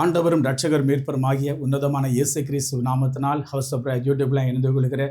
ஆண்டவரும் ரட்சகர் ஆகிய உன்னதமான இயேசு கிறிஸ்து நாமத்தினால் ஹவுஸ் ஆஃப் யூடியூப்ல இணைந்து கொள்கிற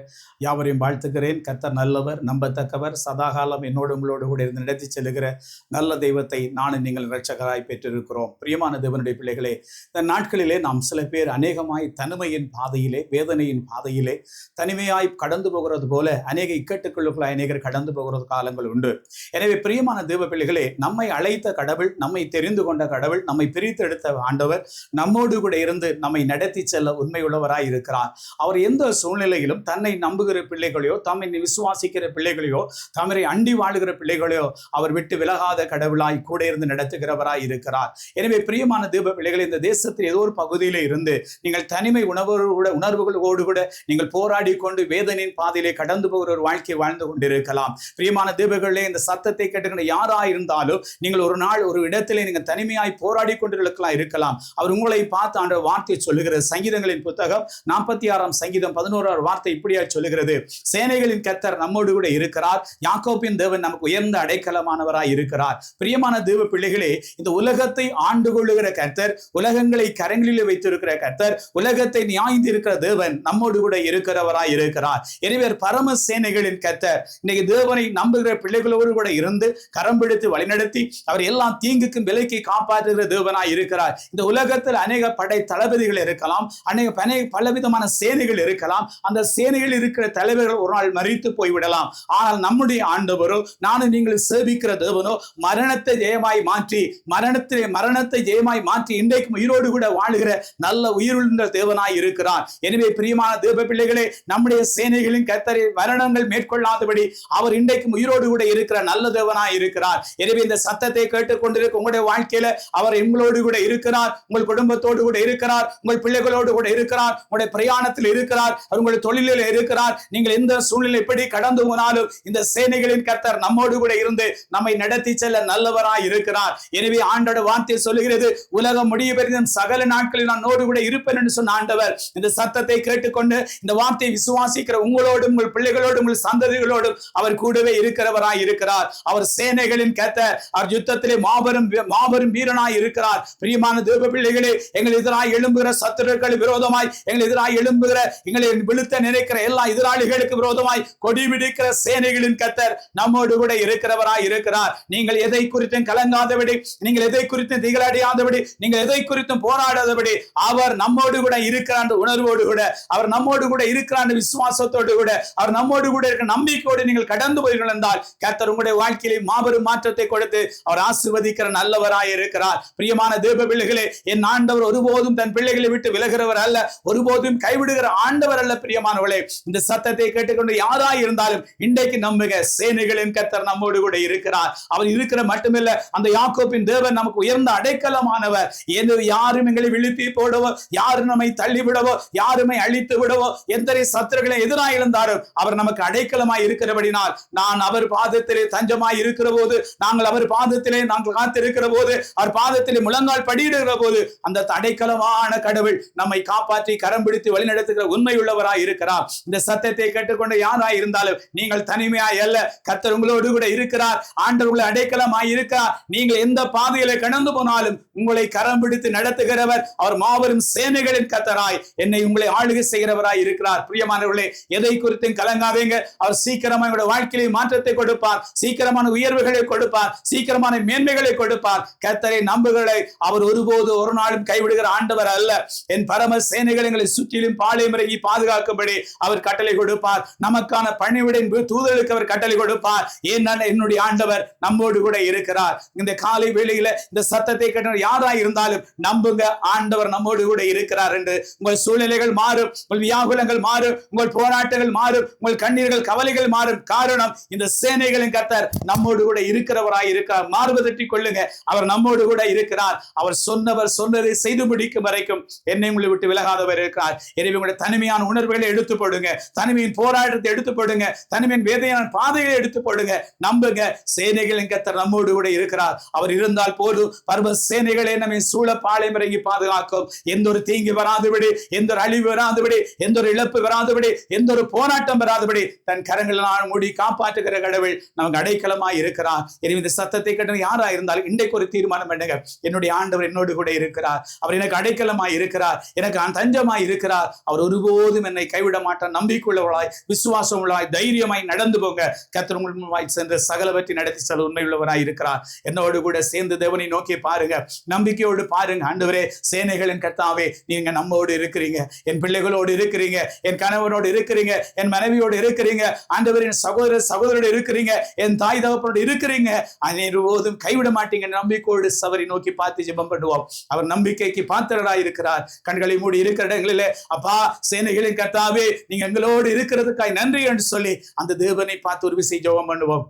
யாவரையும் வாழ்த்துக்கிறேன் கத்தர் நல்லவர் நம்பத்தக்கவர் சதாகாலம் என்னோடு உங்களோடு கூட இருந்து நடத்தி செல்லுகிற நல்ல தெய்வத்தை நானும் நீங்கள் ரட்சகராய் பெற்றிருக்கிறோம். பிரியமான தேவனுடைய பிள்ளைகளே இந்த நாட்களிலே நாம் சில பேர் அநேகமாய் தனிமையின் பாதையிலே வேதனையின் பாதையிலே தனிமையாய் கடந்து போகிறது போல அநேக இக்கட்டுக்களுக்குள்ள அநேகர் கடந்து போகிறது காலங்கள் உண்டு. எனவே பிரியமான தேவ பிள்ளைகளே நம்மை அழைத்த கடவுள் நம்மை தெரிந்து கொண்ட கடவுள் நம்மை பிரித்தெடுத்த ஆண்டவர் நம்மோடு கூட இருந்து நம்மை நடத்தி செல்ல உண்மையுள்ளவராய் இருக்கிறார். அவர் எந்த சூழ்நிலையிலும் தன்னை நம்புகிற பிள்ளைகளையோ தம்மை விசுவாசிக்கிற பிள்ளைகளையோ தமிழை அண்டி வாழுகிற பிள்ளைகளையோ அவர் விட்டு விலகாத கடவுளாய் கூட இருந்து நடத்துகிறவராய் இருக்கிறார். எனவே பிரியமான தீப பிள்ளைகள் இந்த தேசத்தில் ஏதோ ஒரு பகுதியில இருந்து நீங்கள் தனிமை உணர்வோடு உணர்வுகளோடு கூட நீங்கள் போராடி கொண்டு வேதனையின் பாதையிலே கடந்து போகிற ஒரு வாழ்க்கை வாழ்ந்து கொண்டிருக்கலாம். பிரியமான தீபங்களே இந்த சத்தத்தை கேட்டுக்கிற யாரா இருந்தாலும் நீங்கள் ஒரு நாள் ஒரு இடத்திலே நீங்கள் தனிமையாய் போராடி கொண்டிருக்கலாம் இருக்கலாம். அவர் உங்களை பார்த்து ஆண்ட வார்த்தை சொல்லுகிறது சங்கீதங்களின் புத்தகம் நாற்பத்தி ஆறாம் சங்கீதம் பதினோராம் வார்த்தை இப்படியா சொல்லுகிறது. சேனைகளின் கத்தர் நம்மோடு கூட இருக்கிறார். யாக்கோப்பின் தேவன் நமக்கு உயர்ந்த அடைக்கலமானவராய் இருக்கிறார். பிரியமான தேவ பிள்ளைகளே இந்த உலகத்தை ஆண்டு கொள்ளுகிற கர்த்தர் உலகங்களை கரங்களில் வைத்திருக்கிற கர்த்தர் உலகத்தை நியாய்ந்து இருக்கிற தேவன் நம்மோடு கூட இருக்கிறவராய் இருக்கிறார். எனவே பரம சேனைகளின் கர்த்தர் இன்னைக்கு தேவனை நம்புகிற பிள்ளைகளோடு கூட இருந்து கரம் பிடித்து வழிநடத்தி அவர் எல்லாம் தீங்குக்கும் விலைக்கு காப்பாற்றுகிற தேவனாய் இருக்கிறார். இந்த உலக உலகத்தில் அநேக படை தளபதிகள் இருக்கலாம். அநேக பலவிதமான சேனைகள் இருக்கலாம். அந்த சேனைகள் இருக்கிற தலைவர்கள் ஒரு நாள் மறித்து போய்விடலாம். ஆனால் நம்முடைய ஆண்டவரோ நானும் நீங்கள் சேவிக்கிற தேவனோ மரணத்தை ஜெயமாய் மாற்றி மரணத்திலே மரணத்தை ஜெயமாய் மாற்றி இன்றைக்கும் உயிரோடு கூட வாழுகிற நல்ல உயிருள்ள தேவனாய் இருக்கிறார். எனவே பிரியமான தேவ பிள்ளைகளே நம்முடைய சேனைகளின் கத்தரை மரணங்கள் மேற்கொள்ளாதபடி அவர் இன்றைக்கும் உயிரோடு கூட இருக்கிற நல்ல தேவனாய் இருக்கிறார். எனவே இந்த சத்தத்தை கேட்டுக்கொண்டிருக்க உங்களுடைய வாழ்க்கையில அவர் எங்களோடு கூட இருக்கிறார். உங்கள் உங்கள் குடும்பத்தோடு கூட இருக்கிறார் உங்கள் பிள்ளைகளோடு கூட இருக்கிறார் உங்களுடைய பிரயாணத்தில் இருக்கிறார் அவர் உங்கள் தொழிலில் இருக்கிறார். நீங்கள் எந்த சூழ்நிலை எப்படி கடந்து போனாலும் இந்த சேனைகளின் கர்த்தர் நம்மோடு கூட இருந்து நம்மை நடத்தி செல்ல நல்லவராய் இருக்கிறார். எனவே ஆண்டோட வார்த்தை சொல்லுகிறது உலகம் முடிய பெரிதும் சகல நாட்களில் நான் நோடு கூட இருப்பேன் என்று சொன்ன ஆண்டவர். இந்த சத்தத்தை கேட்டுக்கொண்டு இந்த வார்த்தையை விசுவாசிக்கிற உங்களோடு உங்கள் பிள்ளைகளோடு உங்கள் சந்ததிகளோடும் அவர் கூடவே இருக்கிறவராய் இருக்கிறார். அவர் சேனைகளின் கர்த்தர் அவர் யுத்தத்திலே மாபெரும் மாபெரும் வீரனாய் இருக்கிறார். பிரியமான தேவ பிள்ளை பிள்ளைகளே எங்கள் எதிராக எழும்புகிற சத்துருக்கள் விரோதமாய் எங்கள் எதிராக எழும்புகிற எங்களை விழுத்த நினைக்கிற எல்லா எதிராளிகளுக்கு விரோதமாய் கொடி பிடிக்கிற சேனைகளின் கத்தர் நம்மோடு கூட இருக்கிறவராய் இருக்கிறார். நீங்கள் எதை குறித்தும் கலங்காதபடி நீங்கள் எதை குறித்தும் திகழடையாதபடி நீங்கள் எதை குறித்தும் போராடாதபடி அவர் நம்மோடு கூட இருக்கிறான் உணர்வோடு கூட அவர் நம்மோடு கூட இருக்கிறான் விசுவாசத்தோடு கூட அவர் நம்மோடு கூட இருக்கிற நம்பிக்கையோடு நீங்கள் கடந்து போய்கள் என்றால் கத்தர் உங்களுடைய வாழ்க்கையிலே மாபெரும் மாற்றத்தை கொடுத்து அவர் ஆசிர்வதிக்கிற நல்லவராய் இருக்கிறார். பிரியமான தேவ பிள்ளைகளே என் ஆண்டவர் ஒருபோதும் தன் பிள்ளைகளை விட்டு விலகிறவர் அல்ல ஒருபோதும் கைவிடுகிற ஆண்டவர் அல்ல பிரியமானவளே இந்த சத்தத்தை கேட்டுக்கொண்டு யாராய் இருந்தாலும் இன்றைக்கு நம்புக சேனைகளின் கத்தர் நம்மோடு கூட இருக்கிறார். அவர் இருக்கிற மட்டுமில்ல அந்த யாக்கோப்பின் தேவன் நமக்கு உயர்ந்த அடைக்கலமானவர். எந்த யாரும் எங்களை விழுப்பி போடவோ யாரும் நம்மை தள்ளிவிடவோ யாருமை அழித்து விடவோ எந்த சத்துருகளை எதிராக இருந்தாலும் அவர் நமக்கு அடைக்கலமாய் இருக்கிறபடினால் நான் அவர் பாதத்திலே தஞ்சமாய் இருக்கிற போது நாங்கள் அவர் பாதத்திலே நாங்கள் காத்திருக்கிற போது அவர் பாதத்திலே முழங்கால் படியிடுகிற போது அந்த தடைக்கலமான கடவுள் நம்மை காப்பாற்றி கரம் பிடித்து வழிநடத்துகிற உண்மை உள்ளவராய் இருக்கிறார். இந்த சத்தத்தை கேட்டுக்கொண்டு யாராய் இருந்தாலும் நீங்கள் தனிமையாய் அல்ல கர்த்தர் உங்களோடு கூட இருக்கிறார் ஆண்டவர் உங்களை அடைக்கலமாய் இருக்கிறார். நீங்கள் எந்த பாதையில கடந்து போனாலும் உங்களை கரம் பிடித்து நடத்துகிறவர் அவர் மாபெரும் சேனைகளின் கத்தராய் என்னை உங்களை ஆளுகை செய்கிறவராய் இருக்கிறார். பிரியமானவர்களே எதை குறித்தும் கலங்காதீங்க. அவர் சீக்கிரமா எங்களுடைய வாழ்க்கையிலே மாற்றத்தை கொடுப்பார் சீக்கிரமான உயர்வுகளை கொடுப்பார் சீக்கிரமான மேன்மைகளை கொடுப்பார். கத்தரை நம்புகளை அவர் ஒருபோது ஒரு நாளும் கைவிடுகிற ஆண்டவர் அல்ல. என் பரம சேனைகள் எங்களை சுற்றிலும் பாளையம் பாதுகாக்கும்படி அவர் கட்டளை கொடுப்பார். நமக்கான பணிவிடன் தூதலுக்கு அவர் கட்டளை கொடுப்பார். ஏன் என்னுடைய ஆண்டவர் நம்மோடு கூட இருக்கிறார். இந்த காலை வேளையில இந்த சத்தத்தை கேட்ட யாராய் இருந்தாலும் நம்புங்க. ஆண்டவர் நம்மோடு கூட இருக்கிறார் என்று உங்கள் சூழ்நிலைகள் மாறும். உங்கள் வியாகுலங்கள் மாறும். உங்கள் போராட்டங்கள் மாறும். உங்கள் கண்ணீர்கள் கவலைகள் மாறும். காரணம் இந்த சேனைகளின் கத்தர் நம்மோடு கூட இருக்கிறவராய் இருக்கிறார். மாறுவதற்றி கொள்ளுங்க. அவர் நம்மோடு கூட இருக்கிறார். அவர் சொன்னவர் சொன்னதை செய்து முடிக்கும் வரைக்கும் என்னை உங்களை விட்டு விலகாதவர் இருக்கிறார் எனவே உங்களுடைய தனிமையான உணர்வுகளை எடுத்து போடுங்க. தனிமையின் போராட்டத்தை எடுத்து போடுங்க. தனிமையின் வேதையான பாதைகளை எடுத்து போடுங்க. நம்புங்க. சேனைகளின் கத்தர் நம்மோடு கூட இருக்கிறார். அவர் இருந்தால் போதும். பருவ சேனைகளை நம்மை சூழ பாளையம் இறங்கி பாதுகாக்கும். எந்த ஒரு தீங்கு வராதபடி எந்த ஒரு அழிவு வராதபடி எந்த ஒரு இழப்பு வராதபடி எந்த ஒரு போராட்டம் வராதபடி தன் கரங்களினால் மூடி காப்பாற்றுகிற கடவுள் நமக்கு அடைக்கலமாய் இருக்கிறார். எனவே இந்த சத்தத்தை கேட்ட யாரா இருந்தாலும் இன்றைக்கு ஒரு தீர்மானம் பண்ணுங்க. என்னுடைய ஆண்டவர் என்னோடு கூட இருக்கிறார். இருக்கிறார். அவர் எனக்கு அடைக்கலமாய் இருக்கிறார். எனக்கு தஞ்சமாய் இருக்கிறார். அவர் ஒருபோதும் என்னை கைவிட மாட்டார். நம்பிக்கையுள்ளவர்களாய் விசுவாசம் உள்ளவாய் தைரியமாய் நடந்து போங்க. கர்த்தர் உங்கள் சென்று சகலவற்றி நடத்தி செல்ல உண்மை உள்ளவராய் இருக்கிறார். என்னோடு கூட சேர்ந்து தேவனை நோக்கி பாருங்க. நம்பிக்கையோடு பாருங்க. ஆண்டவரே சேனைகளின் கத்தாவே நீங்க நம்மோடு இருக்கிறீங்க. என் பிள்ளைகளோடு இருக்கிறீங்க. என் கணவனோடு இருக்கிறீங்க. என் மனைவியோடு இருக்கிறீங்க. ஆண்டவரின் சகோதர சகோதரோடு இருக்கிறீங்க. என் தாய் தகப்பனோடு இருக்கிறீங்க. அனைவரும் கைவிட மாட்டீங்க. நம்பிக்கையோடு சவரை நோக்கி பார்த்து ஜெபம் பண்ணுவோம். அவர் நம்பிக்கைக்கு பாத்திரராய் இருக்கிறார். கண்களை மூடி இருக்கிற இடங்களிலே அப்பா சேனைகளின் கர்த்தாவே நீங்க எங்களோடு இருக்கிறதுக்காய் நன்றி என்று சொல்லி அந்த தேவனை பார்த்து ஒரு விசை ஜோகம் பண்ணுவோம்.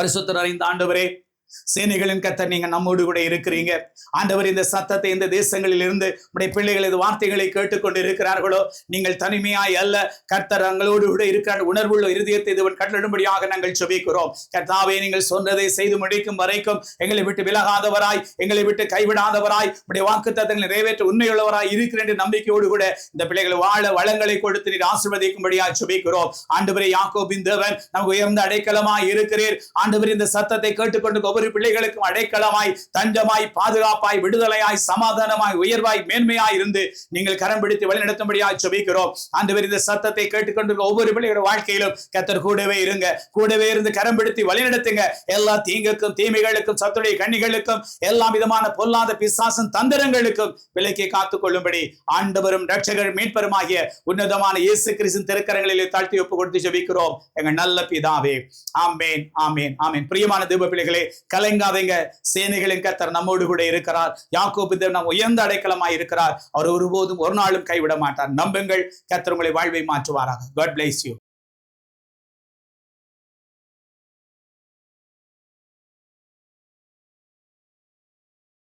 பரிசுத்தர் அறிந்த ஆண்டவரே சேனைகளின் கர்த்தர் நீங்க நம்மோடு கூட இருக்கிறீங்க. ஆண்டவர் இந்த சத்தத்தை இந்த தேசங்களில் இருந்து உடைய பிள்ளைகள் இது வார்த்தைகளை கேட்டுக்கொண்டு இருக்கிறார்களோ நீங்கள் தனிமையாய் அல்ல கர்த்தர் எங்களோடு கூட இருக்கிற உணர்வுள்ள இருதயத்தை இதுவன் கட்டளிடும்படியாக நாங்கள் செபிக்கிறோம் கர்த்தாவே நீங்கள் சொன்னதை செய்து முடிக்கும் வரைக்கும் எங்களை விட்டு விலகாதவராய் எங்களை விட்டு கைவிடாதவராய் உடைய வாக்கு தத்தங்களை நிறைவேற்ற உண்மையுள்ளவராய் இருக்கிற என்ற நம்பிக்கையோடு கூட இந்த பிள்ளைகள் வாழ வளங்களை கொடுத்து நீர் ஆசிர்வதிக்கும்படியாக செபிக்கிறோம் ஆண்டவரே யாக்கோபின் தேவன் நமக்கு உயர்ந்த அடைக்கலமாய் இருக்கிறீர். ஆண்டவர் இந்த சத்தத்தை கேட்டுக்கொண்டு ஒவ்வொரு பிள்ளைகளுக்கும் அடைக்கலமாய் தஞ்சமாய் பாதுகாப்பாய் விடுதலையாய் சமாதானமாய் உயர்வாய் மேன்மையாய் இருந்து நீங்கள் கரம் பிடித்து வழிநடத்தும்படியாய் செபிக்கிறோம் அந்த இந்த சத்தத்தை கேட்டுக்கொண்டு ஒவ்வொரு பிள்ளைகளோட வாழ்க்கையிலும் கத்தர் கூடவே இருங்க. கூடவே இருந்து கரம் பிடித்து வழிநடத்துங்க. எல்லா தீங்குக்கும் தீமைகளுக்கும் சத்துடைய கண்ணிகளுக்கும் எல்லா விதமான பொல்லாத பிசாசன் தந்திரங்களுக்கும் விலைக்கு காத்துக் கொள்ளும்படி ஆண்டவரும் ரட்சகர் மீட்பருமாகிய உன்னதமான இயேசு கிறிஸ்தின் திருக்கரங்களிலே தாழ்த்தி ஒப்பு கொடுத்து ஜெபிக்கிறோம். எங்க நல்ல பிதாவே. ஆமேன் ஆமேன் ஆமேன். பிரியமான தீப பிள்ளைகளே கலங்காதீங்க. சேனைகளின் கத்தர் நம்மோடு கூட இருக்கிறார். யாக்கோபு தேவ் நம் உயர்ந்த அடைக்கலமாய் இருக்கிறார். அவர் ஒருபோதும் ஒரு நாளும் கைவிட மாட்டார் நம்புங்கள். கத்தர் உங்களை வாழ்வை மாற்றுவாராக. God place you